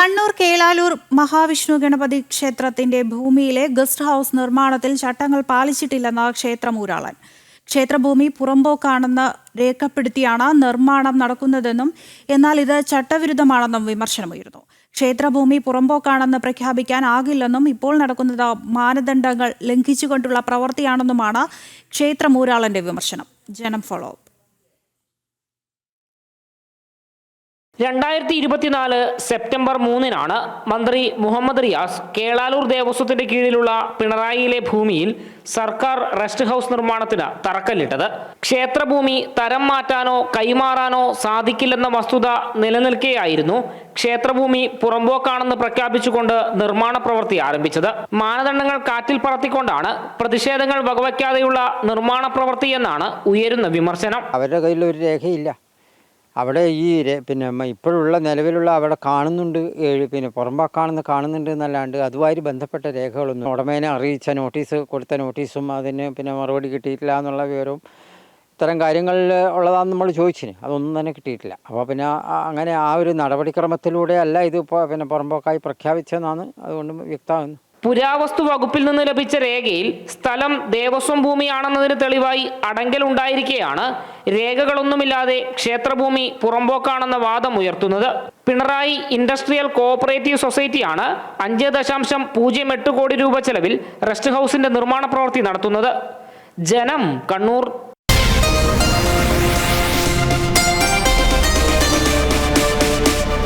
കണ്ണൂർ കേളാലൂർ മഹാവിഷ്ണു ഗണപതി ക്ഷേത്രത്തിന്റെ ഭൂമിയിലെ guest house നിർമ്മാണത്തിൽ ചട്ടങ്ങൾ പാലിച്ചിട്ടില്ലെന്ന ക്ഷേത്രമൂരാളൻ ക്ഷേത്രഭൂമി പുറമ്പോക്കാണെന്ന് രേഖപ്പെടുത്തിയാണ് നിർമ്മാണം നടക്കുന്നതെന്നും എന്നാൽ ഇത് ചട്ടവിരുദ്ധമാണെന്നും വിമർശനമുയർന്നു ക്ഷേത്രഭൂമി പുറമ്പോക്കാണെന്ന് പ്രഖ്യാപിക്കാൻ ആകില്ലെന്നും ഇപ്പോൾ നടക്കുന്നത് മാനദണ്ഡങ്ങൾ ലംഘിച്ചുകൊണ്ടുള്ള പ്രവൃത്തിയാണെന്നുമാണ് ക്ഷേത്രമൂരാളന്റെ വിമർശനം. ജനം ഫോളോ അപ്പ് രണ്ടായിരത്തി ഇരുപത്തിനാല് സെപ്റ്റംബർ മൂന്നിനാണ് മന്ത്രി മുഹമ്മദ് റിയാസ് കേളാലൂർ ദേവസ്വത്തിന്റെ കീഴിലുള്ള പിണറായിയിലെ ഭൂമിയിൽ സർക്കാർ റെസ്റ്റ് ഹൗസ് നിർമ്മാണത്തിന് തറക്കല്ലിട്ടത്. ക്ഷേത്രഭൂമി തരം മാറ്റാനോ കൈമാറാനോ സാധിക്കില്ലെന്ന വസ്തുത നിലനിൽക്കെയായിരുന്നു ക്ഷേത്രഭൂമി പുറമ്പോക്കാണെന്ന് പ്രഖ്യാപിച്ചുകൊണ്ട് നിർമ്മാണ പ്രവൃത്തി ആരംഭിച്ചത്. മാനദണ്ഡങ്ങൾ കാറ്റിൽ പറത്തിക്കൊണ്ടാണ് പ്രതിഷേധങ്ങൾ വകവയ്ക്കാതെയുള്ള നിർമ്മാണ പ്രവൃത്തി എന്നാണ് ഉയരുന്ന വിമർശനം. അവരുടെ കയ്യിൽ ഒരു രേഖയില്ല. അവിടെ ഈ പിന്നെ ഇപ്പോഴുള്ള നിലവിലുള്ള അവിടെ കാണുന്നുണ്ട് പിന്നെ പുറമ്പാക്കാണെന്ന് കാണുന്നുണ്ട് എന്നല്ലാണ്ട് അതുമായി ബന്ധപ്പെട്ട രേഖകളൊന്നും ഉടമേനെ അറിയിച്ച നോട്ടീസ് കൊടുത്ത നോട്ടീസും അതിന് പിന്നെ മറുപടി കിട്ടിയിട്ടില്ല എന്നുള്ള വിവരവും ഇത്തരം കാര്യങ്ങളിൽ ഉള്ളതാണെന്ന് നമ്മൾ ചോദിച്ചിന്. അതൊന്നും തന്നെ കിട്ടിയിട്ടില്ല. അപ്പോൾ പിന്നെ അങ്ങനെ ആ ഒരു നടപടിക്രമത്തിലൂടെ അല്ല ഇത് പിന്നെ പുറമ്പോക്കായി പ്രഖ്യാപിച്ചതെന്നാണ് അതുകൊണ്ട് വ്യക്തമാകുന്നു പുരാവസ്തു വകുപ്പിൽ നിന്ന് ലഭിച്ച രേഖയിൽ സ്ഥലം ദേവസ്വം ഭൂമിയാണെന്നതിന് തെളിവായി അടങ്കൽ ഉണ്ടായിരിക്കെയാണ്. രേഖകളൊന്നുമില്ലാതെ ക്ഷേത്രഭൂമി പുറമ്പോക്കാണെന്ന വാദം ഉയർത്തുന്നത്. പിണറായി ഇൻഡസ്ട്രിയൽ കോഓപ്പറേറ്റീവ് സൊസൈറ്റിയാണ് അഞ്ച് ദശാംശം പൂജ്യം എട്ട് കോടി രൂപ ചെലവിൽ റെസ്റ്റ് ഹൗസിന്റെ നിർമ്മാണ പ്രവൃത്തി നടത്തുന്നത്. ജനം കണ്ണൂർ